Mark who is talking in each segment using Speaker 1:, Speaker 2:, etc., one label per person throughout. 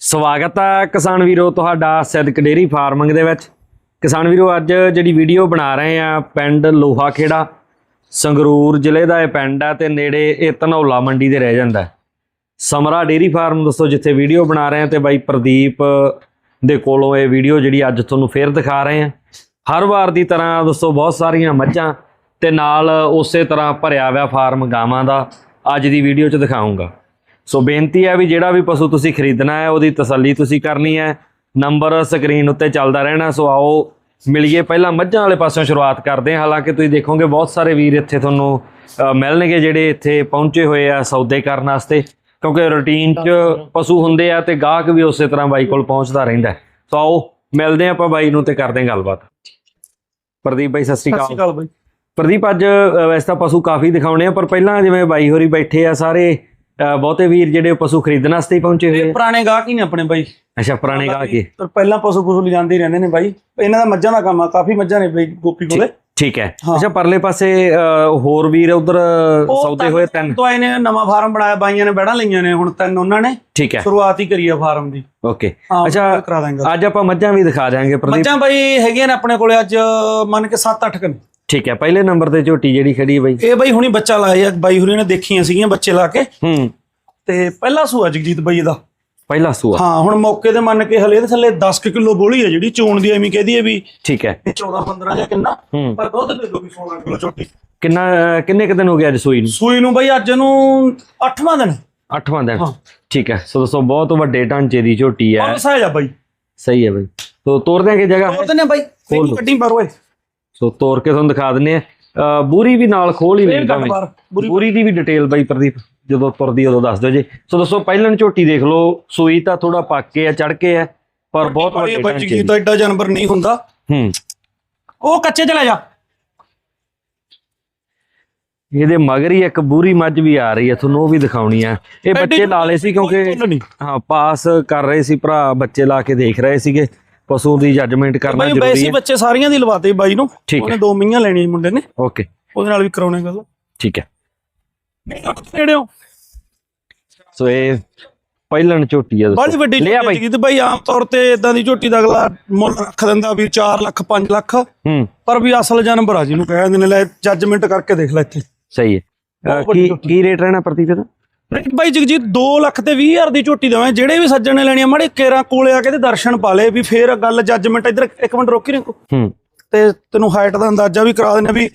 Speaker 1: ਸਵਾਗਤ ਹੈ ਕਿਸਾਨ ਵੀਰੋ ਤੁਹਾਡਾ ਸਿੱਧਕ ਡੇਰੀ ਫਾਰਮਿੰਗ ਦੇ ਵਿੱਚ। ਕਿਸਾਨ ਵੀਰੋ, ਅੱਜ ਜਿਹੜੀ ਵੀਡੀਓ ਬਣਾ ਰਹੇ ਆ ਪਿੰਡ ਲੋਹਾ ਖੇੜਾ ਸੰਗਰੂਰ ਜ਼ਿਲ੍ਹੇ ਦਾ ਇਹ ਪਿੰਡ ਆ ਤੇ ਨੇੜੇ ਇਹ ਧਨੌਲਾ ਮੰਡੀ ਦੇ ਰਹਿ ਜਾਂਦਾ ਸਮਰਾ ਡੇਰੀ ਫਾਰਮ ਦੋਸਤੋ ਜਿੱਥੇ ਵੀਡੀਓ ਬਣਾ ਰਹੇ ਆ ਤੇ ਬਾਈ ਪ੍ਰਦੀਪ ਦੇ ਕੋਲੋਂ ਇਹ ਵੀਡੀਓ ਜਿਹੜੀ ਅੱਜ ਤੁਹਾਨੂੰ ਫੇਰ ਦਿਖਾ ਰਹੇ ਆ। ਹਰ ਵਾਰ ਦੀ ਤਰ੍ਹਾਂ ਦੋਸਤੋ ਬਹੁਤ ਸਾਰੀਆਂ ਮੱਝਾਂ ਤੇ ਨਾਲ ਉਸੇ ਤਰ੍ਹਾਂ ਭਰਿਆ ਹੋਇਆ ਫਾਰਮ ਗਾਵਾਂ ਦਾ ਅੱਜ ਦੀ ਵੀਡੀਓ 'ਚ ਦਿਖਾਉਂਗਾ। ਸੋ ਬੇਨਤੀ ਹੈ ਵੀ ਜਿਹੜਾ ਵੀ ਪਸ਼ੂ ਤੁਸੀਂ ਖਰੀਦਣਾ ਹੈ ਉਹਦੀ ਤਸੱਲੀ ਤੁਸੀਂ ਕਰਨੀ ਹੈ। ਨੰਬਰ ਸਕਰੀਨ ਉੱਤੇ ਚੱਲਦਾ ਰਹਿਣਾ ਸੋ ਆਓ ਮਿਲੀਏ ਪਹਿਲਾਂ ਮੱਝਾਂ ਵਾਲੇ ਪਾਸੋਂ ਸ਼ੁਰੂਆਤ ਕਰਦੇ ਹਾਂ। ਹਾਲਾਂਕਿ ਤੁਸੀਂ ਦੇਖੋਗੇ ਬਹੁਤ ਸਾਰੇ ਵੀਰ ਇੱਥੇ ਤੁਹਾਨੂੰ ਮਿਲਣਗੇ ਜਿਹੜੇ ਇੱਥੇ ਪਹੁੰਚੇ ਹੋਏ ਆ ਸੌਦੇ ਕਰਨ ਵਾਸਤੇ ਕਿਉਂਕਿ ਰੁਟੀਨ 'ਚ ਪਸ਼ੂ ਹੁੰਦੇ ਆ ਤੇ ਗਾਹਕ ਵੀ ਉਸੇ ਤਰ੍ਹਾਂ ਬਾਈ ਕੋਲ ਪਹੁੰਚਦਾ ਰਹਿੰਦਾ। ਸੋ ਆਓ ਮਿਲਦੇ ਆਪਾਂ ਬਾਈ ਨੂੰ ਤੇ ਕਰਦੇ ਹਾਂ ਗੱਲਬਾਤ। ਪ੍ਰਦੀਪ ਬਾਈ ਸਤਿ ਸ਼੍ਰੀ
Speaker 2: ਸਤਿ ਸ਼੍ਰੀ
Speaker 1: ਅਕਾਲ
Speaker 2: ਅਕਾਲ ਬਾਈ।
Speaker 1: ਪ੍ਰਦੀਪ ਅੱਜ ਵੈਸੇ ਤਾਂ ਪਸ਼ੂ ਕਾਫੀ ਦਿਖਾਉਣੇ ਆ ਪਰ ਪਹਿਲਾਂ ਜਿਵੇਂ ਬਾਈ ਹੋਰੀ ਬੈਠੇ ਆ ਸਾਰੇ ਬਹੁਤੇ ਵੀਰ ਜਿਹੜੇ ਪਸ਼ੂ ਖਰੀਦਣ ਵਾਸਤੇ ਹੀ ਪਹੁੰਚੇ ਹੋਏ
Speaker 2: ਇਹ
Speaker 1: ਆ
Speaker 2: ਪੁਰਾਣੇ ਗਾਹਕ ਹੀ ਨੇ ਆਪਣੇ ਬਾਈ।
Speaker 1: ਅੱਛਾ ਪੁਰਾਣੇ ਗਾਹਕ ਹੀ।
Speaker 2: ਪਰ ਪਹਿਲਾਂ ਪਸ਼ੂ ਪਸ਼ੂ ਲਿਜਾਂਦੇ ਹੀ ਰਹਿੰਦੇ ਨੇ ਬਾਈ। ਇਹਨਾਂ ਦਾ ਮੱਝਾਂ ਦਾ ਕੰਮ ਆ ਕਾਫੀ ਮੱਝਾਂ ਨੇ ਬਾਈ ਗੋਪੀ ਕੋਲੇ।
Speaker 1: ਠੀਕ ਹੈ।
Speaker 2: ਹਾਂ।
Speaker 1: ਅੱਛਾ ਪਰਲੇ ਪਾਸੇ ਅ, ਹੋਰ ਵੀਰ ਉਧਰ
Speaker 2: ਉਹ
Speaker 1: ਸੌਦੇ ਹੋਏ ਤਿੰਨ?
Speaker 2: ਤੋਂ ਆਏ ਨੇ ਨਵਾਂ ਫਾਰਮ ਬਣਾਇਆ ਬਾਈਆਂ ਨੇ ਬੈੜਾਂ ਲਈਆਂ ਨੇ ਹੁਣ ਤਿੰਨ ਉਹਨਾਂ ਨੇ।
Speaker 1: ਠੀਕ ਹੈ।
Speaker 2: ਸ਼ੁਰੂਆਤ ਹੀ ਕਰੀ ਆ ਫਾਰਮ ਦੀ।
Speaker 1: ਓਕੇ।
Speaker 2: ਹਾਂ
Speaker 1: ਅੱਛਾ,
Speaker 2: ਕਰਾ ਦਾਂਗੇ।
Speaker 1: ਅੱਜ ਆਪਾਂ ਮੱਝਾਂ ਵੀ ਦਿਖਾ ਦਿਆਂਗੇ ਪ੍ਰਦੀਪ।
Speaker 2: ਮੱਝਾਂ ਬਾਈ ਹੈਗੀਆਂ ਨੇ ਆਪਣੇ ਕੋਲੇ ਅੱਜ ਮੰਨ ਕੇ 7-8 ਕਨ
Speaker 1: ਠੀਕ ਹੈ ਪਹਿਲੇ ਨੰਬਰ ਤੇ ਝੋਟੀ ਜਿਹੜੀ ਖੜੀ ਹੈ ਬਾਈ?
Speaker 2: ਇਹ ਬਾਈ ਹੁਣੀ ਬੱਚਾ ਲਾਇਆ ਬਾਈ ਹੁਰੀ ਨੇ ਦੇਖੀਆਂ ਸੀਗੀਆਂ ਬੱਚੇ ਲਾ ਕੇ।
Speaker 1: ਹੂੰ।
Speaker 2: ਤੇ ਪਹਿਲਾ ਸੂਆ ਜਗਜੀਤ ਬਾਈ ਇਹਦਾ
Speaker 1: ਪਹਿਲਾ ਸੂਆ।
Speaker 2: ਹਾਂ ਹੁਣ ਮੌਕੇ ਤੇ ਮੰਨ ਕੇ ਹਲੇ ਇਹਦੇ ਥੱਲੇ 10 ਕੁ ਕਿਲੋ ਬੋਲੀ ਹੈ ਜਿਹੜੀ ਚੋਣ ਦੀ ਐਵੇਂ ਕਹਦੀ ਹੈ ਵੀ
Speaker 1: ਠੀਕ ਹੈ।
Speaker 2: 14-15 ਜਾਂ ਕਿੰਨਾ ਪਰ ਦੁੱਧ ਦੇ ਦੋ ਵੀ 16 ਕਿਲੋ ਝੋਟੀ।
Speaker 1: ਕਿੰਨਾ ਕਿੰਨੇ ਕੁ ਦਿਨ ਹੋ ਗਏ ਅੱਜ ਸੂਈ ਨੂੰ?
Speaker 2: ਸੂਈ ਨੂੰ ਬਈ ਅੱਜ ਨੂੰ 8ਵਾਂ ਦਿਨ।
Speaker 1: ਅੱਠਵਾਂ ਦਿਨ।
Speaker 2: ਹਾਂ।
Speaker 1: ਠੀਕ ਹੈ ਸੋ ਦੋਸਤੋ ਬਹੁਤ ਵੱਡੇ ਢਾਂਚੇ ਦੀ ਝੋਟੀ ਹੈ।
Speaker 2: ਬਹੁਤ ਸਹਿਜ ਆ ਬਾਈ।
Speaker 1: ਸਹੀ ਹੈ ਬਾਈ। ਸੋ ਤੋਰ ਦਿਆਂਗੇ ਜਗ੍ਹਾ?
Speaker 2: ਉਹਦੇ ਨੇ ਬਾਈ। ਕੱਢੀ ਪਰ ਓਏ
Speaker 1: ਸੋ ਤੋਰ ਕੇ ਤੁਹਾਨੂੰ ਦਿਖਾ ਦਿੰਨੇ ਆ। ਬੂਰੀ ਵੀ ਨਾਲ ਖੋਲ ਹੀ ਨਹੀਂ
Speaker 2: ਕੱਢ ਬਾਰ
Speaker 1: ਦੀ ਵੀ ਡਿਟੇਲ ਬਾਈ ਪ੍ਰਦੀਪ ਜਦੋਂ ਤੁਰਦੀ ਉਦੋਂ ਦੱਸ ਦਿਓ ਜੀ। ਸੋ ਦੋਸਤੋ ਪਹਿਲਾਂ ਝੋਟੀ ਦੇਖ ਲਓ ਸੂਈ ਤਾਂ ਥੋੜਾ ਪੱਕ ਕੇ ਆ ਚੜ ਕੇ ਆ ਪਰ ਬਹੁਤ ਵੱਡੇ ਦੀ।
Speaker 2: ਤਾਂ ਐਡਾ ਜਾਨਵਰ ਨਹੀਂ ਹੁੰਦਾ।
Speaker 1: ਹੂੰ।
Speaker 2: ਉਹ ਕੱਚੇ ਚਲਾ ਜਾ।
Speaker 1: ਇਹਦੇ ਮਗਰ ਹੀ ਇੱਕ ਬੂਰੀ ਮੱਝ ਵੀ ਆ ਰਹੀ ਹੈ ਤੁਹਾਨੂੰ ਉਹ ਵੀ ਦਿਖਾਉਣੀ ਆ। ਇਹ ਬੱਚੇ ਲਾ ਲਏ ਸੀ ਕਿਉਂਕਿ ਹਾਂ ਪਾਸ ਕਰ ਰਹੇ ਸੀ ਭਰਾ ਬੱਚੇ ਲਾ ਕੇ ਦੇਖ ਰਹੇ ਸੀਗੇ। ਪਸ਼ੂ ਦੀ ਜੱਜਮੈਂਟ ਕਰਨਾ
Speaker 2: ਬਾਈ
Speaker 1: ਜ਼ਰੂਰੀ
Speaker 2: ਵੈਸੇ
Speaker 1: ਹੈ।
Speaker 2: ਬੱਚੇ ਸਾਰੀਆਂ ਦੀ ਲਵਾਤੇ ਬਾਈ ਨੂੰ। ਉਹਨੇ ਦੋ ਮੀਆਂ ਲੈਣੀਆਂ ਸੀ ਮੁੰਡੇ ਨੇ।
Speaker 1: ਓਕੇ
Speaker 2: ਉਹਦੇ ਨਾਲ ਵੀ ਕਰਾਉਣੇ ਗੱਲ।
Speaker 1: ਠੀਕ ਹੈ।
Speaker 2: ਨੇੜਿਓ
Speaker 1: ਸੋ ਇਹ ਪਹਿਲਣ ਝੋਟੀ ਆ
Speaker 2: ਬੜੀ ਵੱਡੀ
Speaker 1: ਬਾਈ
Speaker 2: ਝੋਟੀ ਤੇ ਬਾਈ। ਆਮ ਤੌਰ ਤੇ ਇਦਾਂ ਦੀ ਝੋਟੀ ਦਾ ਅਗਲਾ ਮੁੱਲ ਰੱਖ ਦਿੰਦਾ ਵੀ 4 ਲੱਖ 5 ਲੱਖ।
Speaker 1: ਹੂੰ।
Speaker 2: ਪਰ ਵੀ ਅਸਲ ਜਾਨਵਰ ਆ ਜਿਹਨੂੰ ਕਹਿ ਦਿੰਦੇ ਨੇ ਲੈ ਜੱਜਮੈਂਟ ਕਰਕੇ ਦੇਖ ਲੈ ਇੱਥੇ।
Speaker 1: ਸਹੀ ਹੈ। ਕੀ। ਕੀ ਰੇਟ ਰਹਿਣਾ ਪ੍ਰਦੀਪ ਦਾ
Speaker 2: ਬਾਈ ਜਗਜੀਤ 2 ਲੱਖ ਤੇ 20 ਹਜ਼ਾਰ ਦੀ ਝੋਟੀ ਦੇਵਾਂ ਜਿਹੜੇ ਵੀ ਸੱਜਣ ਨੇ ਲੈਣੀ ਆ ਮਾੜੇ ਕੇਰਾਂ ਕੋਲੇ ਆ ਕੇ ਤੇ ਦਰਸ਼ਨ ਪਾ ਲੇ ਵੀ ਫੇਰ ਗੱਲ ਜੱਜਮੈਂਟ ਇੱਧਰ ਇੱਕ ਮਿੰਟ ਰੋਕੀ ਰਿੰਕੂ
Speaker 1: ਹੂੰ।
Speaker 2: ਤੇ ਤੈਨੂੰ ਹਾਈਟ ਦਾ ਅੰਦਾਜ਼ਾ ਵੀ ਕਰਾ ਆ ਵੀ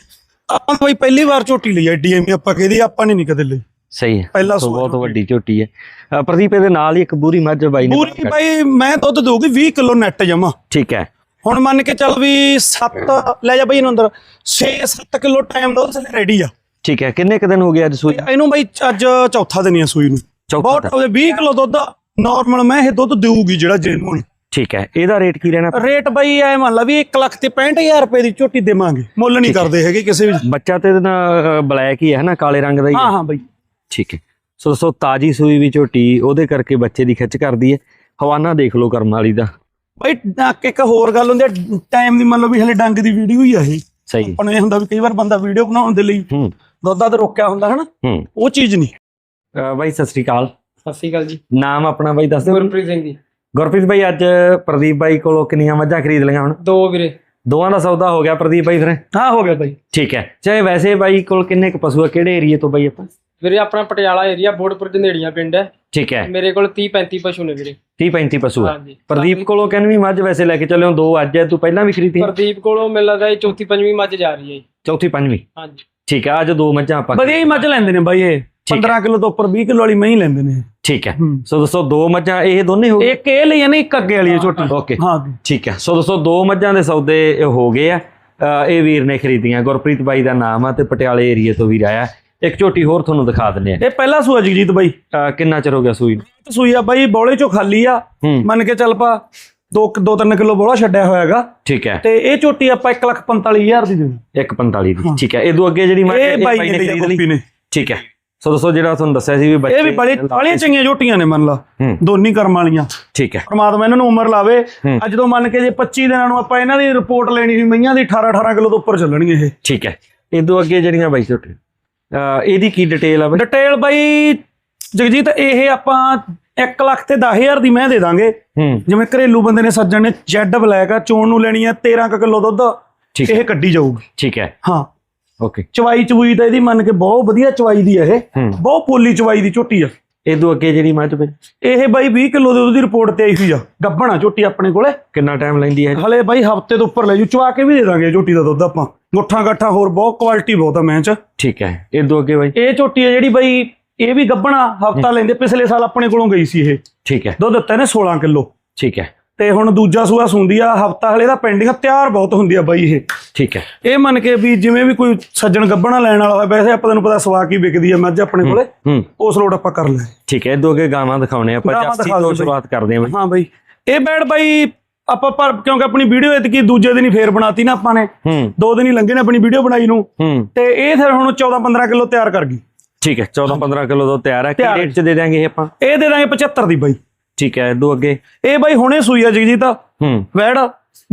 Speaker 2: ਆਪਾਂ ਬਾਈ ਪਹਿਲੀ ਵਾਰ ਝੋਟੀ ਲਈ ਐਡੀ ਐਵੇਂ ਆਪਾਂ ਕਹਦੀ ਆਪਾਂ ਨੇ ਨਹੀਂ ਕਦੇ ਲਈ।
Speaker 1: ਸਹੀ ਹੈ।
Speaker 2: ਪਹਿਲਾ
Speaker 1: ਸੋ ਬਹੁਤ। ਵੱਡੀ ਝੋਟੀ ਹੈ। ਪ੍ਰਦੀਪ ਇਹਦੇ ਨਾਲ ਹੀ ਇੱਕ ਬੂਰੀ ਮੱਝ ਬਾਈ ਨੇ
Speaker 2: ਪੂਰੀ ਬਾਈ ਮੈਂ ਦੁੱਧ ਦਊਗੀ 20 ਕਿਲੋ ਨੈਟ ਜਮਾ।
Speaker 1: ਠੀਕ ਹੈ।
Speaker 2: ਹੁਣ ਮੰਨ ਕੇ ਚੱਲ ਵੀ 7 ਲੈ ਜਾ ਬਾਈ ਇਹਨੂੰ ਅੰਦਰ। 6-7 ਕਿਲੋ ਟਾਈਮ ਦੁੱਧ ਥੱਲੇ ਰੈਡੀ ਆ।
Speaker 1: ਠੀਕ ਹੈ ਕਿੰਨੇ ਕ ਦਿਨ ਹੋ ਗਏ ਅੱਜ ਸੂਈ?
Speaker 2: ਇਹਨੂੰ ਬਾਈ ਅੱਜ ਚੌਥਾ ਦਿਨ ਹੀ ਆ ਸੂਈ ਨੂੰ।
Speaker 1: ਚੌਥਾ
Speaker 2: ਬਹੁਤ
Speaker 1: ਦਿਨ।
Speaker 2: ਉਹਦੇ 20 ਕਿਲੋ ਦੁੱਧ ਨਾਰਮਲ ਮੈਂ ਇਹ ਦੁੱਧ ਦੇਊਗੀ ਜਿਹੜਾ ਜੈਨੂਨ
Speaker 1: ਠੀਕ ਹੈ ਇਹਦਾ ਰੇਟ ਕੀ ਰਹਿਣਾ?
Speaker 2: ਰੇਟ ਬਾਈ ਐ ਮੰਨ ਲਾ ਵੀ 1 ਲੱਖ ਤੇ 65000 ਰੁਪਏ ਦੀ ਝੋਟੀ ਦੇਵਾਂਗੇ। ਮੁੱਲ ਨਹੀਂ ਕਰਦੇ ਹੈਗੇ ਕਿਸੇ ਵੀ।
Speaker 1: ਬੱਚਾ ਤੇ ਬਲੈਕ ਹੀ ਹੈ ਨਾ ਕਾਲੇ ਰੰਗ ਦਾ ਹੀ ਹੈ।
Speaker 2: ਹਾਂ ਹਾਂ ਬਾਈ।
Speaker 1: ਠੀਕ ਹੈ। ਸੋ ਦੋਸਤੋ ਤਾਜੀ ਸੂਈ ਵੀ ਝੋਟੀ ਉਹਦੇ ਕਰਕੇ ਬੱਚੇ ਦੀ ਖਿੱਚ ਕਰਦੀ ਹੈ। ਹਵਾਨਾ ਦੇਖ ਲਓ ਕਰਮ ਵਾਲੀ ਦਾ।
Speaker 2: ਬਾਈ ਡੰਕ ਇੱਕ ਹੋਰ ਗੱਲ ਹੁੰਦੀ ਹੈ ਟਾਈਮ ਦੀ ਮੰਨ ਲਓ ਵੀ ਹਲੇ ਡੰਗ ਦੀ ਵੀਡੀਓ ਹੀ ਆ ਇਹ।
Speaker 1: ਸਹੀ।
Speaker 2: ਆਪਾਂ ਨੂੰ ਇਹ ਹੁੰਦਾ ਵੀ ਕਈ ਵਾਰ ਬੰਦਾ ਵੀਡੀਓ ਬਣਾਉਣ ਦੇ ਲਈ
Speaker 1: ਹੂੰ।
Speaker 2: ਦੁੱਧਾ ਤੇ ਰੋਕਿਆ ਹੁੰਦਾ ਹਨਾ?
Speaker 1: ਹੂੰ।
Speaker 2: ਉਹ ਚੀਜ਼ ਨਹੀਂ।
Speaker 1: ਬਾਈ ਸਤਿ ਸ੍ਰੀ ਅਕਾਲ।
Speaker 3: ਸਤਿ ਸ਼੍ਰੀ ਅਕਾਲ ਜੀ।
Speaker 1: ਨਾਮ ਆਪਣਾ ਬਾਈ ਦੱਸ ਦਿਓ।
Speaker 3: ਗੁਰਪ੍ਰੀਤ ਸਿੰਘ ਜੀ।
Speaker 1: ਗੁਰਪ੍ਰੀਤ ਬਾਈ ਅੱਜ ਪ੍ਰਦੀਪ ਬਾਈ ਕੋਲੋਂ ਕਿੰਨੀਆਂ ਮੱਝਾਂ ਖਰੀਦ ਲਈਆਂ ਹੁਣ?
Speaker 3: ਦੋ ਵੀਰੇ।
Speaker 1: ਦੋਵਾਂ ਦਾ ਸੌਦਾ ਹੋ ਗਿਆ ਪ੍ਰਦੀਪ ਬਾਈ ਫਿਰ?
Speaker 2: ਹਾਂ ਹੋ ਗਿਆ ਬਾਈ।
Speaker 1: ਠੀਕ ਹੈ। ਚਾਹੇ ਵੈਸੇ ਬਾਈ ਕੋਲ ਕਿੰਨੇ ਕ ਪਸ਼ੂ ਆ ਕਿਹੜੇ ਏਰੀਏ ਤੋਂ ਬਾਈ ਆਪਾਂ?
Speaker 3: ਵੀਰੇ ਆਪਣਾ ਪਟਿਆਲਾ ਏਰੀਆ ਬੋਰਡਪੁਰ ਜਨੇੜੀਆਂ ਪਿੰਡ ਹੈ।
Speaker 1: ਠੀਕ ਹੈ।
Speaker 3: ਮੇਰੇ ਕੋਲ 30 35 ਪਸ਼ੂ ਨੇ ਵੀਰੇ।
Speaker 1: 30 35 ਪਸ਼ੂ ਆ।
Speaker 3: ਹਾਂਜੀ।
Speaker 1: ਪ੍ਰਦੀਪ ਕੋਲੋਂ ਕਹਿੰਵੀਂ ਮੱਝ ਵੈਸੇ ਲੈ ਕੇ ਚੱਲਿਓ ਦੋ ਅੱਜ ਹੈ ਤੂੰ ਪਹਿਲਾਂ ਵੀ ਖਰੀਦੀ ਹੈ?
Speaker 3: ਪ੍ਰਦੀਪ ਕੋਲੋਂ ਮੈਨੂੰ ਲੱਗਦਾ ਇਹ ਚੌਥੀ ਪੰਜਵੀਂ ਮੱਝ ਜਾ ਰਹੀ ਹੈ
Speaker 1: ਚੌਥੀ ਪੰਜਵੀਂ?
Speaker 3: ਹਾਂਜੀ।
Speaker 1: ਠੀਕ ਹੈ ਅੱਜ ਦੋ ਮੱਝਾਂ ਆਪਾਂ
Speaker 2: ਵਧੀਆ ਹੀ ਮੱਝ ਲੈਂਦੇ ਨੇ ਬਾਈ ਇਹ।
Speaker 1: ਠੀਕ
Speaker 2: 15 ਕਿਲੋ ਤੋਂ ਉੱਪਰ 20 ਕਿਲੋ ਵਾਲੀ ਮੈਂ ਹੀ ਲੈਂਦੇ ਨੇ।
Speaker 1: ਠੀਕ ਹੈ। ਸੋ ਦੋਸਤੋ ਦੋ ਮੱਝਾਂ ਇਹ ਦੋਨੇ ਹੋ ਗਏ?
Speaker 2: ਇੱਕ ਇਹ ਲਈ ਆ ਨਾ ਇੱਕ ਅੱਗੇ ਵਾਲੀ ਝੋਟੀ
Speaker 1: ਓਕੇ।
Speaker 2: ਹਾਂ।
Speaker 1: ਠੀਕ ਹੈ। ਸੋ ਦੋਸਤੋ ਦੋ ਮੱਝਾਂ ਦੇ ਸੌਦੇ ਹੋ ਗਏ ਆ। ਇਹ ਵੀਰ ਨੇ ਖਰੀਦੀਆਂ। ਗੁਰਪ੍ਰੀਤ ਬਾਈ ਦਾ ਨਾਮ ਆ ਤੇ ਪਟਿਆਲੇ ਏਰੀਏ ਤੋਂ ਵੀਰ ਆਇਆ। ਇੱਕ ਝੋਟੀ ਹੋਰ ਤੁਹਾਨੂੰ ਦਿਖਾ ਦਿੰਨੇ
Speaker 2: ਇਹ ਪਹਿਲਾ ਸੂਆ ਜਗਜੀਤ ਬਾਈ।
Speaker 1: ਆ ਕਿੰਨਾ ਚਿਰ ਹੋ ਗਿਆ ਸੂਈ ਨੂੰ?
Speaker 2: ਸੂਈ ਆ ਬਾਈ ਬੋਲੇ ਚੋਂ ਖਾਲੀ ਆ। ਮੰਨ ਕੇ ਚੱਲ ਪਾ। 2 2 3 ਕਿਲੋ ਬੋਲਾ ਛੱਡਿਆ ਹੋਇਆ ਹੈਗਾ
Speaker 1: ਠੀਕ ਹੈ।
Speaker 2: ਤੇ ਇਹ ਝੋਟੀ ਆਪਾਂ 145000 ਦੀ ਦੇਣੀ।
Speaker 1: 145 ਦੀ ਠੀਕ ਹੈ। ਇਹ ਤੋਂ ਅੱਗੇ ਜਿਹੜੀ ਮੱਝ
Speaker 2: ਇਹ ਬਾਈ ਨੇ ਲਈ। ਗੋਪੀ ਨੇ।
Speaker 1: ਠੀਕ ਹੈ। ਸੋ ਦੋਸਤੋ ਜਿਹੜਾ ਤੁਹਾਨੂੰ ਦੱਸਿਆ ਸੀ ਵੀ ਬੱਚੇ
Speaker 2: ਇਹ ਵੀ ਬੜੀ ਬਾਲੀਆਂ ਚੰਗੀਆਂ ਝੋਟੀਆਂ ਨੇ ਮੰਨ ਲਾ। ਦੋਨੀ ਕਰਮ ਵਾਲੀਆਂ।
Speaker 1: ਠੀਕ ਹੈ।
Speaker 2: ਪਰਮਾਤਮਾ ਇਹਨਾਂ ਨੂੰ ਉਮਰ ਲਾਵੇ। ਅੱਜ ਤੋਂ ਮੰਨ ਕੇ ਜੇ 25 ਦਿਨਾਂ ਨੂੰ ਆਪਾਂ ਇਹਨਾਂ ਦੀ ਰਿਪੋਰਟ ਲੈਣੀ ਸੀ ਮਈਆਂ ਦੀ 18 18 ਕਿਲੋ ਤੋਂ ਉੱਪਰ ਚੱਲਣਗੇ ਇਹ।
Speaker 1: ਠੀਕ ਹੈ। ਇਹ ਤੋਂ ਅੱਗੇ ਜਿਹੜੀਆਂ ਬਾਈ ਝੋਟੀ ਅ, ਇਹਦੀ ਕੀ ਡਿਟੇਲ ਆ ਬਾਈ?
Speaker 2: ਡਿਟੇਲ ਬਾਈ ਜਗਜੀਤ ਇਹ ਆਪਾਂ 1 ਲੱਖ ਤੇ 10000 ਦੀ ਮੈਂ ਦੇ ਦਾਂਗੇ। ਜਿਵੇਂ ਘਰੇਲੂ ਬੰਦੇ ਨੇ ਸੱਜਣ ਨੇ ਜੈਡ ਬਲੈਕ ਆ ਚੋਣ ਨੂੰ ਲੈਣੀ ਆ 13 ਕੁ ਕਿਲੋ ਦੁੱਧ ਇਹ ਕੱਢੀ ਜਾਊਗੀ।
Speaker 1: ਠੀਕ ਹੈ।
Speaker 2: ਹਾਂ।
Speaker 1: ਓਕੇ।
Speaker 2: ਚਵਾਈ ਚਵੂਈ ਤਾਂ ਇਹਦੀ ਮੰਨ ਕੇ ਬਹੁਤ ਵਧੀਆ ਚਵਾਈ ਦੀ ਆ ਇਹ। ਬਹੁਤ ਪੋਲੀ ਚਵਾਈ ਦੀ ਝੋਟੀ ਆ।
Speaker 1: ਇਹ ਤੋਂ ਅੱਗੇ ਜਿਹੜੀ ਮੱਝ ਬਈ
Speaker 2: ਇਹ ਬਾਈ 20 ਕਿਲੋ ਦੇ ਦੁੱਧ ਦੀ ਰਿਪੋਰਟ ਤੇ ਆਈ ਹੋਈ ਆ। ਗੱਭਣਾ ਝੋਟੀ ਆਪਣੇ ਕੋਲੇ।
Speaker 1: ਕਿੰਨਾ ਟਾਈਮ ਲੈਂਦੀ ਹੈ
Speaker 2: ਹਲੇ ਬਾਈ ਹਫ਼ਤੇ ਤੋਂ ਉੱਪਰ ਲੈ ਜੂ। ਚਵਾ ਕੇ ਵੀ ਦੇ ਦਾਂਗੇ ਝੋਟੀ ਦਾ ਦੁੱਧ ਆਪਾਂ। ਗੁੱਠਾ ਗੱਠਾ ਹੋਰ ਬਹੁਤ ਕੁਆਲਿਟੀ ਬਹੁਤ ਆ ਮੈਂ ਚ
Speaker 1: ਠੀਕ ਹੈ। ਇਹ ਤੋਂ ਅੱਗੇ ਬਈ?
Speaker 2: ਇਹ ਝੋਟੀ ਆ ਜਿਹੜੀ ਬਾਈ ਇਹ ਵੀ ਗੱਭਣਾ ਹਫਤਾ ਲੈਂਦੇ ਪਿਛਲੇ ਸਾਲ ਆਪਣੇ ਕੋਲੋਂ ਗਈ ਸੀ ਇਹ।
Speaker 1: ਠੀਕ ਹੈ।
Speaker 2: ਦੁੱਧ ਦਿੱਤਾ ਨੇ 16 ਕਿਲੋ।
Speaker 1: ਠੀਕ ਹੈ।
Speaker 2: ਤੇ ਹੁਣ ਦੂਜਾ ਸੂਆ ਸੁੰਦੀ ਆ ਹਫਤਾ ਹਲੇ ਦਾ ਪੈਂਡਿੰਗ ਤਿਆਰ ਬਹੁਤ ਹੁੰਦੀ ਆ ਬਾਈ ਇਹ।
Speaker 1: ਠੀਕ ਹੈ।
Speaker 2: ਇਹ ਮੰਨ ਕੇ ਵੀ ਜਿਵੇਂ ਵੀ ਕੋਈ ਸੱਜਣ ਗੱਭਣਾ ਲੈਣ ਵਾਲਾ ਹੋਵੇ ਵੈਸੇ ਆਪਾਂ ਤੈਨੂੰ ਪਤਾ ਸਵਾ ਕੀ ਵਿਕਦੀ ਆ ਮੱਝ ਆਪਣੇ ਕੋਲੇ। ਉਸ ਲੋਟ ਆਪਾਂ ਕਰ ਲੈ।
Speaker 1: ਠੀਕ ਹੈ ਤੋਂ ਅੱਗੇ ਗਾਵਾਂ ਦਿਖਾਉਣੇ ਆਪਾਂ
Speaker 2: ਦਿਖਾ
Speaker 1: ਤੋਂ। ਸ਼ੁਰੂਆਤ ਕਰਦੇ ਹਾਂ
Speaker 2: ਹਾਂ ਬਾਈ। ਇਹ ਬੈਡ ਬਾਈ ਆਪਾਂ ਪਰ ਕਿਉਂਕਿ ਆਪਣੀ ਵੀਡੀਓ ਇਤਕੀ ਦੂਜੇ ਦਿਨ ਹੀ ਫੇਰ ਬਣਾਤੀ ਨਾ ਆਪਾਂ ਨੇ। ਦੋ ਦਿਨ ਹੀ ਲੰਘੇ ਨੇ ਆਪਣੀ ਵੀਡੀਓ ਬਣਾਈ ਨੂੰ। ਤੇ ਇਹ ਫਿਰ ਹੁਣ 14 15 ਕਿਲੋ ਤਿਆਰ ਕਰ ਗਈ।
Speaker 1: ਠੀਕ ਹੈ 14 15 ਕਿਲੋ ਤੋਂ ਤਿਆਰ ਹੈ। ਕੀ
Speaker 2: ਤਿਆਰ ਹੈ।
Speaker 1: ਰੇਟ ਚ ਦੇ ਦਾਂਗੇ ਇਹ ਆਪਾਂ?
Speaker 2: ਇਹ ਦੇ ਦਾਂਗੇ 75 ਦੀ ਬਾਈ।
Speaker 1: ਠੀਕ ਹੈ ਤੋਂ ਅੱਗੇ।
Speaker 2: ਇਹ ਬਾਈ ਹੁਣੇ ਸੂਈ ਆ ਜਗਜੀਤ
Speaker 1: ਹੂੰ।
Speaker 2: ਵੈੜ